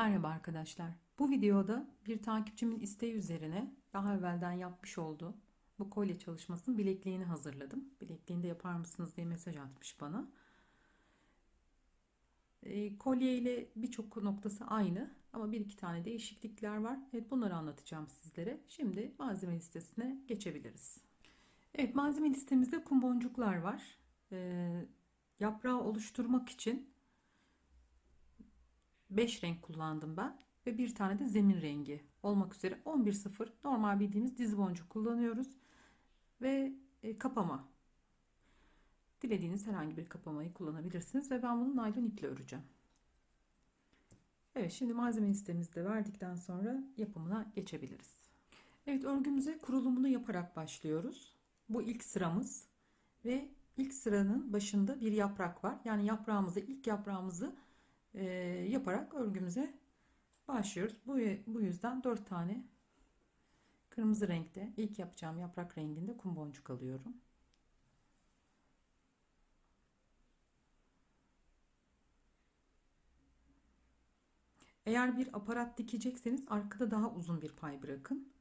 Merhaba arkadaşlar. Bu videoda bir takipçimin isteği üzerine daha evvelden yapmış olduğum bu kolye çalışmasının bilekliğini hazırladım. Bilekliğini de yapar mısınız diye mesaj atmış bana. E, kolye ile birçok noktası aynı ama bir iki tane değişiklikler var. Evet bunları anlatacağım sizlere. Şimdi malzeme listesine geçebiliriz. Evet malzeme listemizde kum boncuklar var. E, yaprağı oluşturmak için 5 renk kullandım ben ve bir tane de zemin rengi olmak üzere 11.0 normal bildiğimiz dizi boncuk kullanıyoruz ve e, kapama dilediğiniz herhangi bir kapamayı kullanabilirsiniz ve ben bunu naylon iple öreceğim. Evet şimdi malzeme listemizi de verdikten sonra yapımına geçebiliriz. Evet örgümüze kurulumunu yaparak başlıyoruz. Bu ilk sıramız ve ilk sıranın başında bir yaprak var. Yani yaprağımızı ilk yaprağımızı e, yaparak örgümüze başlıyoruz. Bu, bu yüzden 4 tane kırmızı renkte ilk yapacağım yaprak renginde kum boncuk alıyorum. Eğer bir aparat dikecekseniz arkada daha uzun bir pay bırakın.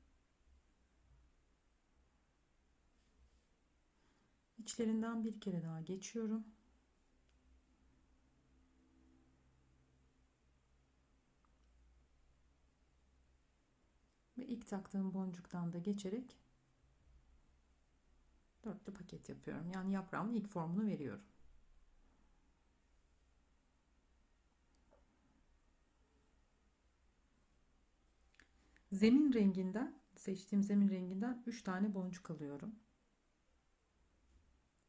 İçlerinden bir kere daha geçiyorum. İlk taktığım boncuktan da geçerek dörtlü paket yapıyorum. Yani yaprağımın ilk formunu veriyorum. Zemin renginden seçtiğim zemin renginden 3 tane boncuk alıyorum.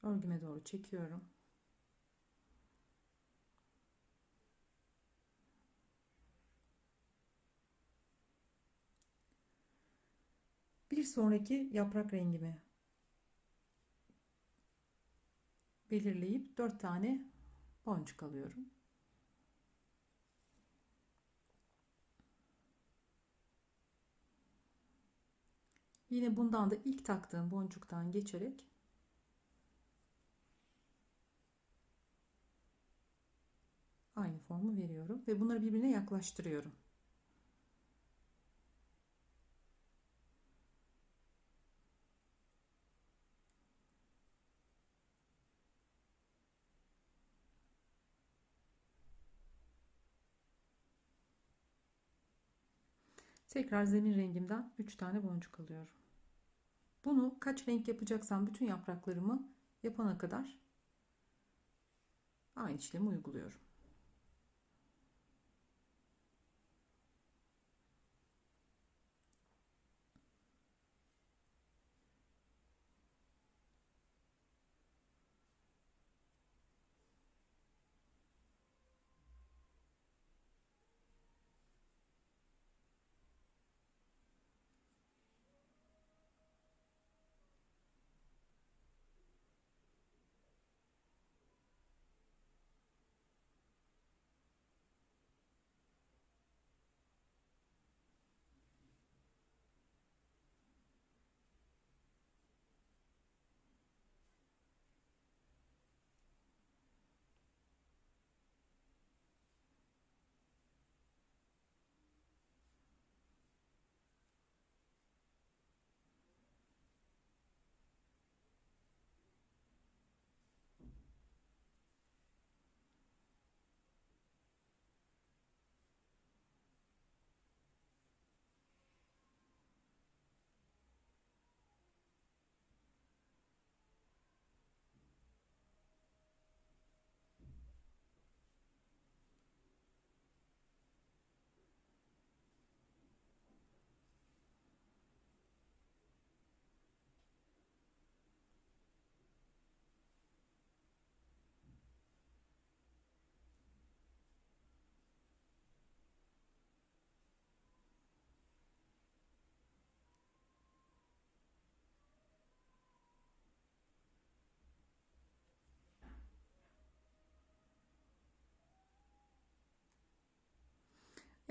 Örgüme doğru çekiyorum. Bir sonraki yaprak rengimi belirleyip 4 tane boncuk alıyorum. Yine bundan da ilk taktığım boncuktan geçerek aynı formu veriyorum ve bunları birbirine yaklaştırıyorum. Tekrar zemin rengimden 3 tane boncuk alıyorum. Bunu kaç renk yapacaksam bütün yapraklarımı yapana kadar aynı işlemi uyguluyorum.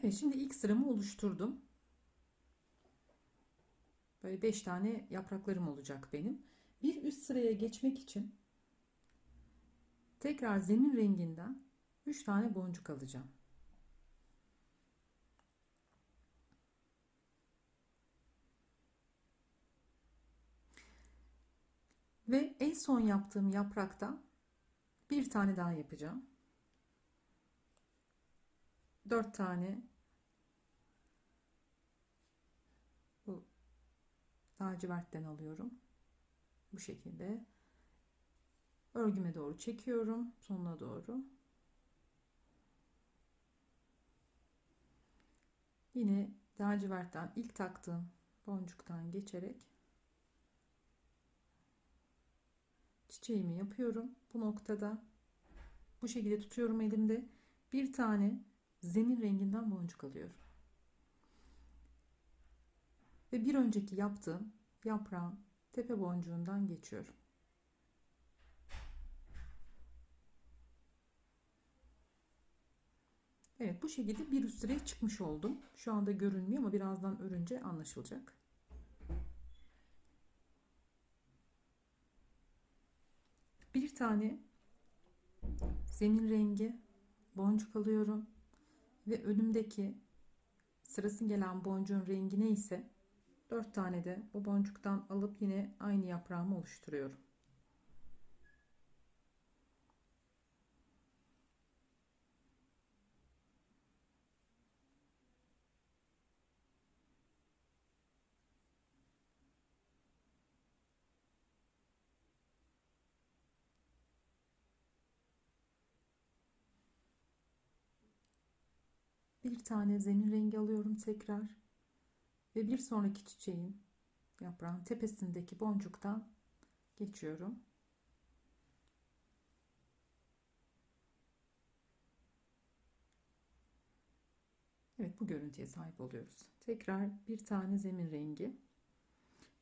Evet şimdi ilk sıramı oluşturdum. Böyle 5 tane yapraklarım olacak benim. Bir üst sıraya geçmek için tekrar zemin renginden 3 tane boncuk alacağım. Ve en son yaptığım yaprakta bir tane daha yapacağım. Dört tane bu lacivertten alıyorum. Bu şekilde örgüme doğru çekiyorum sonuna doğru. Yine lacivertten ilk taktığım boncuktan geçerek çiçeğimi yapıyorum. Bu noktada bu şekilde tutuyorum elimde. Bir tane zemin renginden boncuk alıyorum. Ve bir önceki yaptığım yaprağın tepe boncuğundan geçiyorum. Evet bu şekilde bir üst sıraya çıkmış oldum. Şu anda görünmüyor ama birazdan örünce anlaşılacak. Bir tane zemin rengi boncuk alıyorum ve önümdeki sırası gelen boncuğun rengi neyse 4 tane de bu boncuktan alıp yine aynı yaprağımı oluşturuyorum. Bir tane zemin rengi alıyorum tekrar ve bir sonraki çiçeğin yaprağın tepesindeki boncuktan geçiyorum. Evet bu görüntüye sahip oluyoruz. Tekrar bir tane zemin rengi.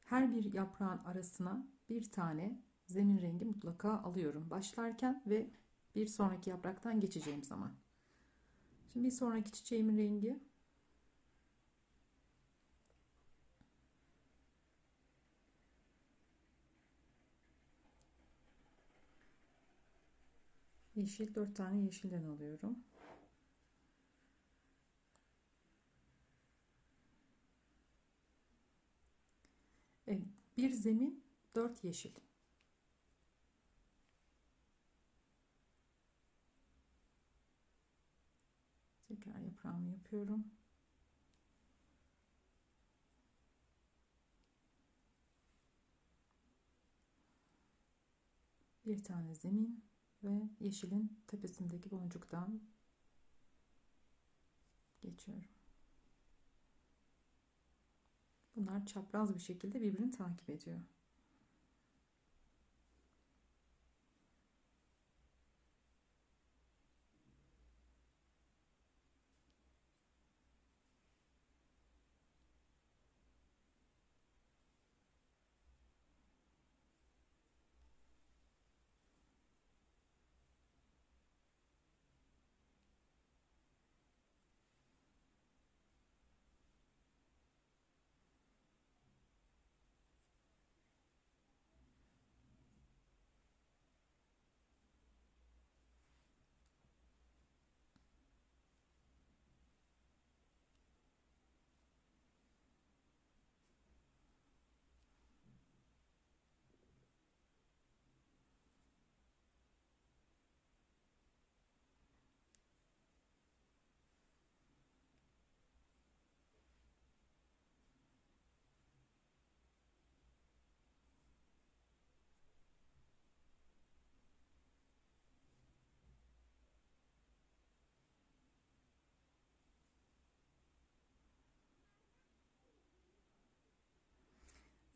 Her bir yaprağın arasına bir tane zemin rengi mutlaka alıyorum başlarken ve bir sonraki yapraktan geçeceğim zaman. Şimdi bir sonraki çiçeğimin rengi yeşil dört tane yeşilden alıyorum. Evet, bir zemin dört yeşil. Yaprağımı yapıyorum. Bir tane zemin ve yeşilin tepesindeki boncuktan geçiyorum. Bunlar çapraz bir şekilde birbirini takip ediyor.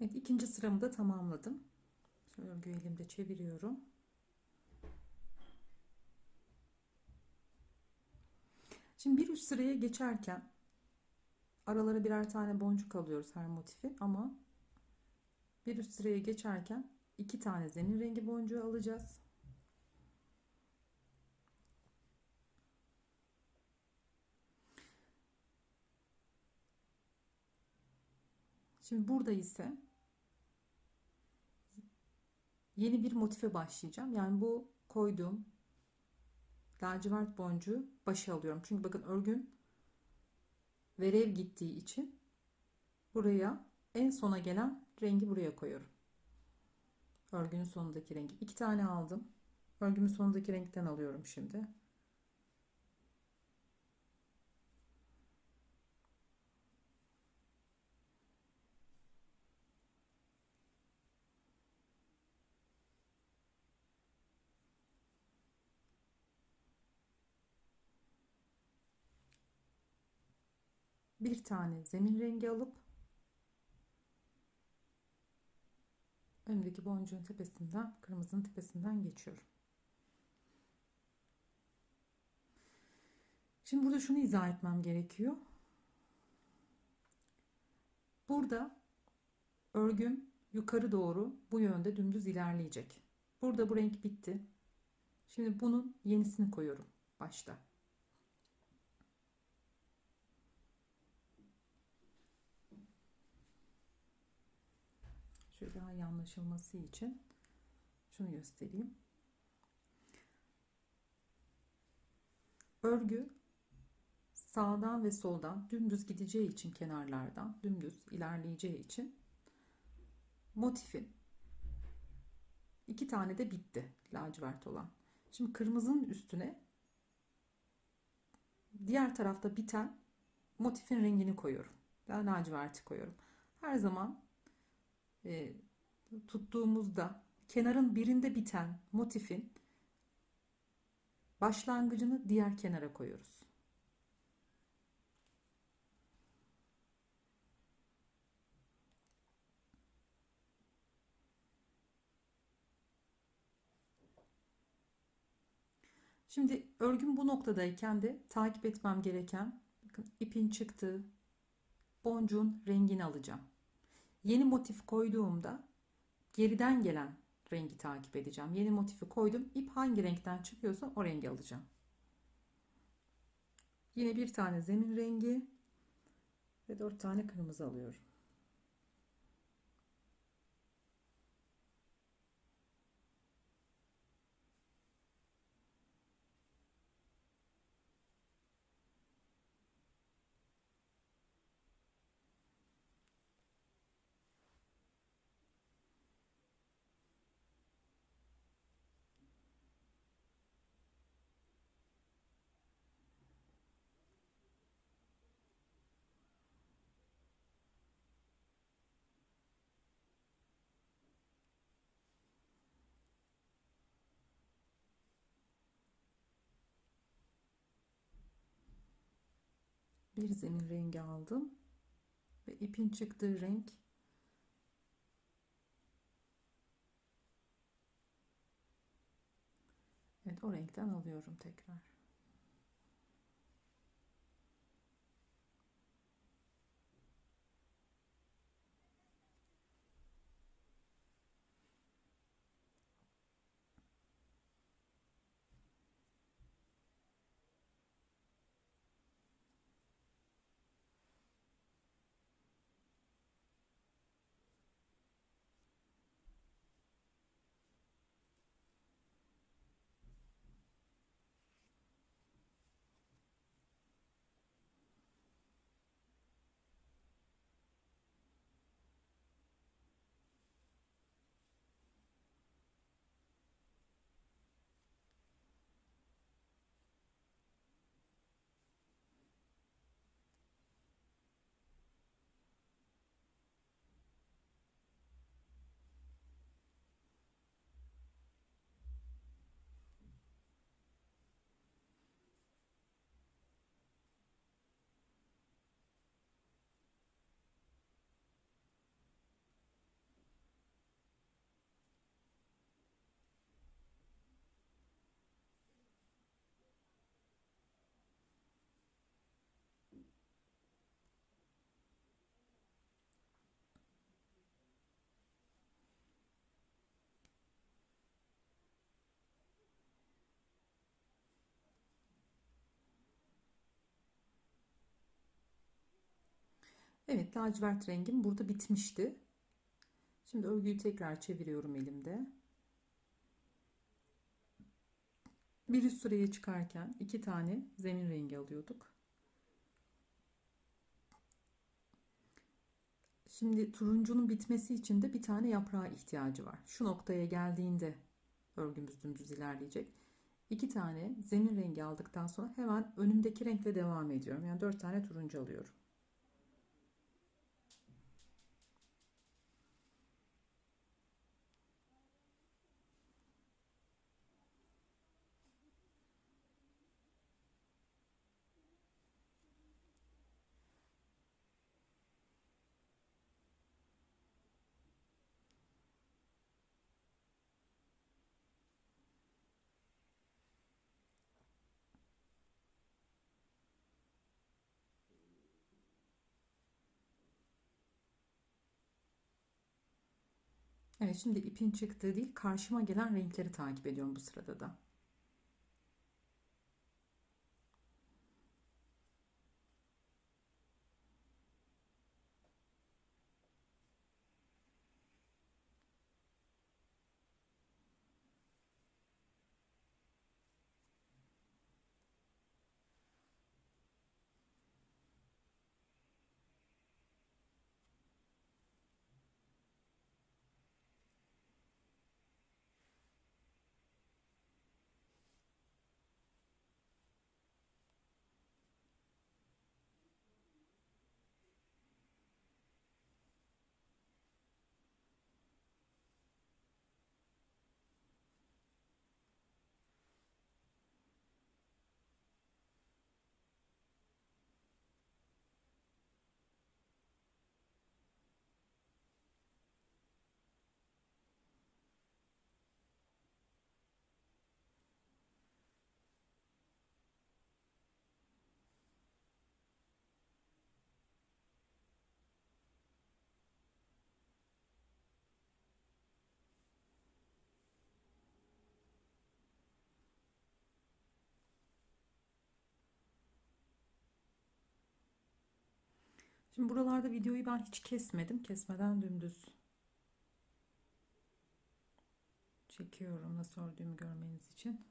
Evet ikinci sıramı da tamamladım. Şöyle örgüyü elimde çeviriyorum. Şimdi bir üst sıraya geçerken aralara birer tane boncuk alıyoruz her motifi ama bir üst sıraya geçerken iki tane zemin rengi boncuğu alacağız. Şimdi burada ise yeni bir motife başlayacağım. Yani bu koyduğum lacivert boncuğu başa alıyorum. Çünkü bakın örgüm verev gittiği için buraya en sona gelen rengi buraya koyuyorum. Örgünün sonundaki rengi. iki tane aldım. Örgümün sonundaki renkten alıyorum şimdi. Bir tane zemin rengi alıp önümdeki boncuğun tepesinden, kırmızının tepesinden geçiyorum. Şimdi burada şunu izah etmem gerekiyor. Burada örgüm yukarı doğru bu yönde dümdüz ilerleyecek. Burada bu renk bitti. Şimdi bunun yenisini koyuyorum başta. Şöyle daha iyi anlaşılması için şunu göstereyim. Örgü sağdan ve soldan dümdüz gideceği için kenarlardan dümdüz ilerleyeceği için motifin iki tane de bitti lacivert olan. Şimdi kırmızının üstüne diğer tarafta biten motifin rengini koyuyorum. Ben laciverti koyuyorum. Her zaman e, tuttuğumuzda kenarın birinde biten motifin başlangıcını diğer kenara koyuyoruz. Şimdi örgüm bu noktadayken de takip etmem gereken bakın ipin çıktığı boncuğun rengini alacağım. Yeni motif koyduğumda geriden gelen rengi takip edeceğim. Yeni motifi koydum. İp hangi renkten çıkıyorsa o rengi alacağım. Yine bir tane zemin rengi ve dört tane kırmızı alıyorum. Bir zemin rengi aldım ve ipin çıktığı renk Evet o renkten alıyorum tekrar. Evet lacivert rengim burada bitmişti. Şimdi örgüyü tekrar çeviriyorum elimde. Bir üst sıraya çıkarken iki tane zemin rengi alıyorduk. Şimdi turuncunun bitmesi için de bir tane yaprağa ihtiyacı var. Şu noktaya geldiğinde örgümüz dümdüz ilerleyecek. İki tane zemin rengi aldıktan sonra hemen önümdeki renkle devam ediyorum. Yani dört tane turuncu alıyorum. Evet şimdi ipin çıktığı değil karşıma gelen renkleri takip ediyorum bu sırada da. Şimdi buralarda videoyu ben hiç kesmedim. Kesmeden dümdüz çekiyorum nasıl ördüğümü görmeniz için.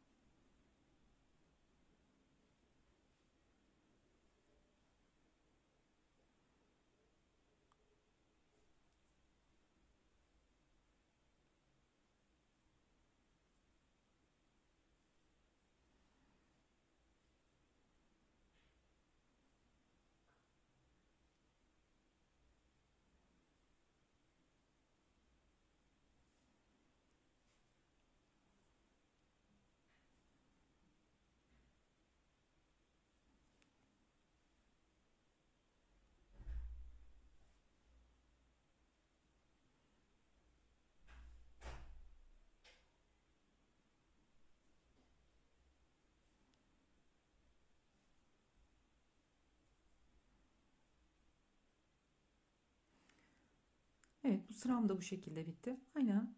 Evet bu sıram da bu şekilde bitti. Aynen.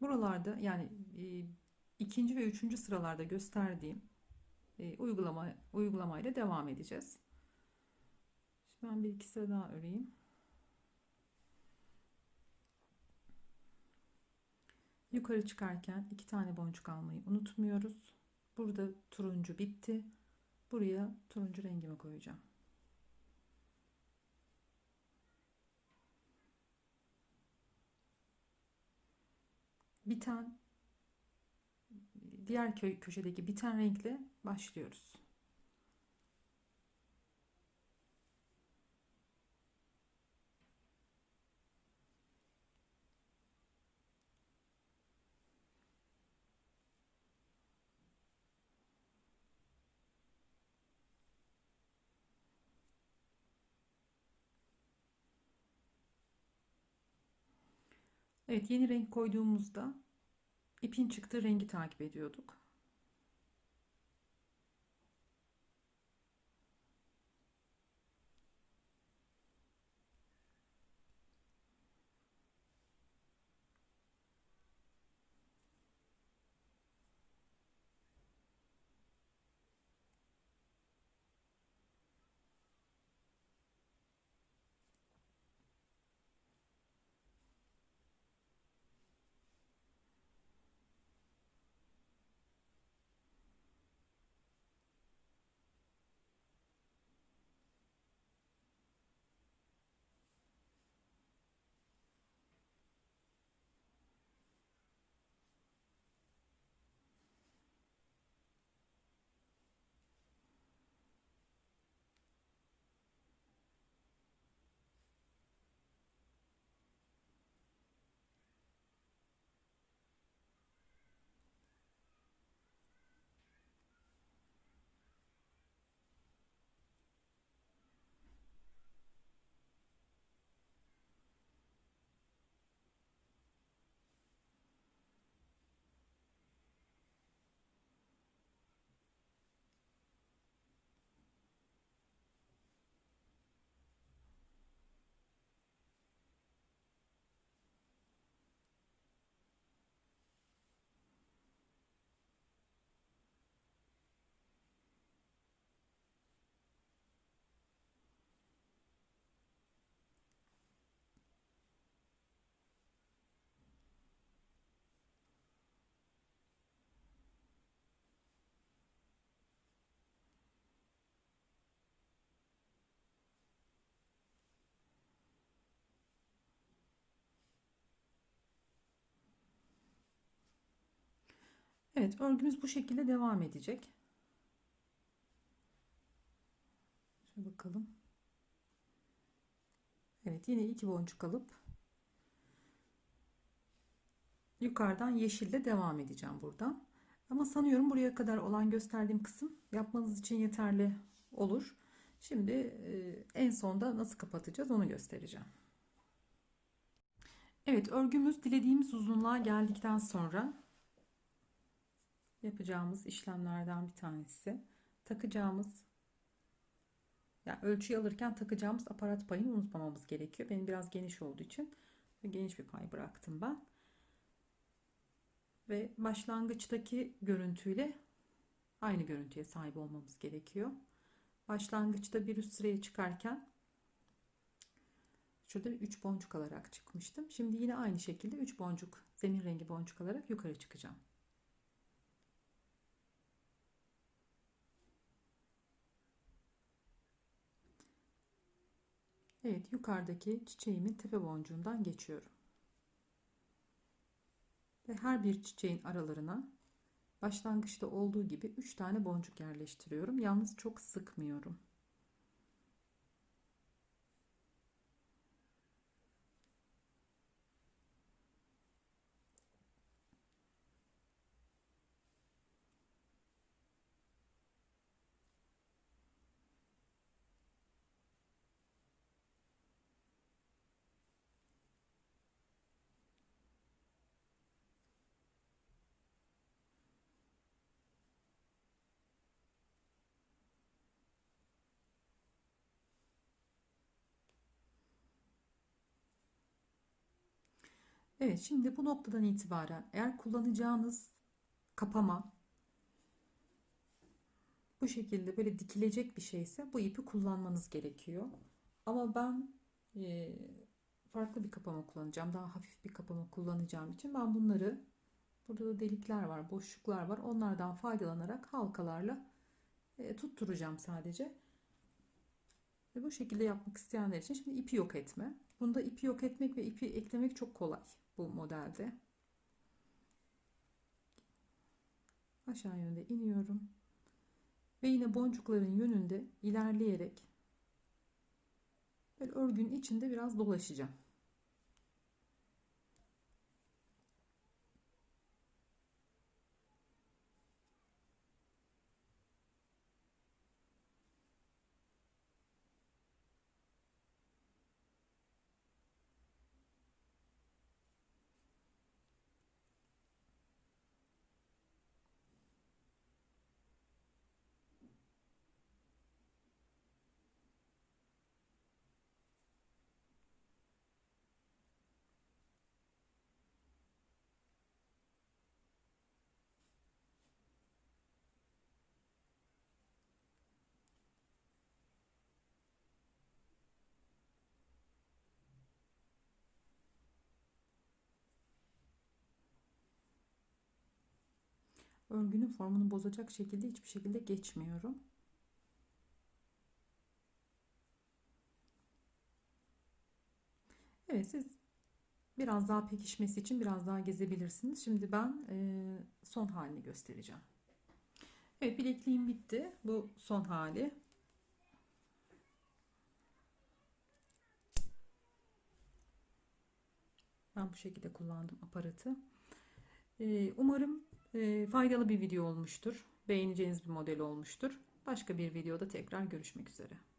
Buralarda yani e, ikinci ve üçüncü sıralarda gösterdiğim e, uygulama uygulamayla devam edeceğiz. Şimdi ben bir iki sıra daha öreyim. Yukarı çıkarken iki tane boncuk almayı unutmuyoruz. Burada turuncu bitti. Buraya turuncu rengimi koyacağım. Biten diğer köy köşedeki biten renkle başlıyoruz. Evet yeni renk koyduğumuzda ipin çıktığı rengi takip ediyorduk. Evet örgümüz bu şekilde devam edecek. Şöyle bakalım. Evet yine iki boncuk alıp yukarıdan yeşille devam edeceğim buradan. Ama sanıyorum buraya kadar olan gösterdiğim kısım yapmanız için yeterli olur. Şimdi e, en sonda nasıl kapatacağız onu göstereceğim. Evet örgümüz dilediğimiz uzunluğa geldikten sonra yapacağımız işlemlerden bir tanesi takacağımız yani ölçüyü alırken takacağımız aparat payını unutmamamız gerekiyor. Benim biraz geniş olduğu için geniş bir pay bıraktım ben. Ve başlangıçtaki görüntüyle aynı görüntüye sahip olmamız gerekiyor. Başlangıçta bir üst sıraya çıkarken şurada 3 boncuk alarak çıkmıştım. Şimdi yine aynı şekilde 3 boncuk zemin rengi boncuk alarak yukarı çıkacağım. Evet yukarıdaki çiçeğimin tepe boncuğundan geçiyorum. Ve her bir çiçeğin aralarına başlangıçta olduğu gibi 3 tane boncuk yerleştiriyorum. Yalnız çok sıkmıyorum. Evet şimdi bu noktadan itibaren eğer kullanacağınız kapama bu şekilde böyle dikilecek bir şeyse bu ipi kullanmanız gerekiyor. Ama ben e, farklı bir kapama kullanacağım. Daha hafif bir kapama kullanacağım için ben bunları burada da delikler var, boşluklar var. Onlardan faydalanarak halkalarla e, tutturacağım sadece. Ve bu şekilde yapmak isteyenler için şimdi ipi yok etme. Bunda ipi yok etmek ve ipi eklemek çok kolay bu modelde. Aşağı yönde iniyorum. Ve yine boncukların yönünde ilerleyerek böyle örgünün içinde biraz dolaşacağım. Örgünün formunu bozacak şekilde hiçbir şekilde geçmiyorum. Evet siz biraz daha pekişmesi için biraz daha gezebilirsiniz. Şimdi ben e, son halini göstereceğim. Evet bilekliğim bitti. Bu son hali. Ben bu şekilde kullandım aparatı. E, umarım e, faydalı bir video olmuştur. Beğeneceğiniz bir model olmuştur. Başka bir videoda tekrar görüşmek üzere.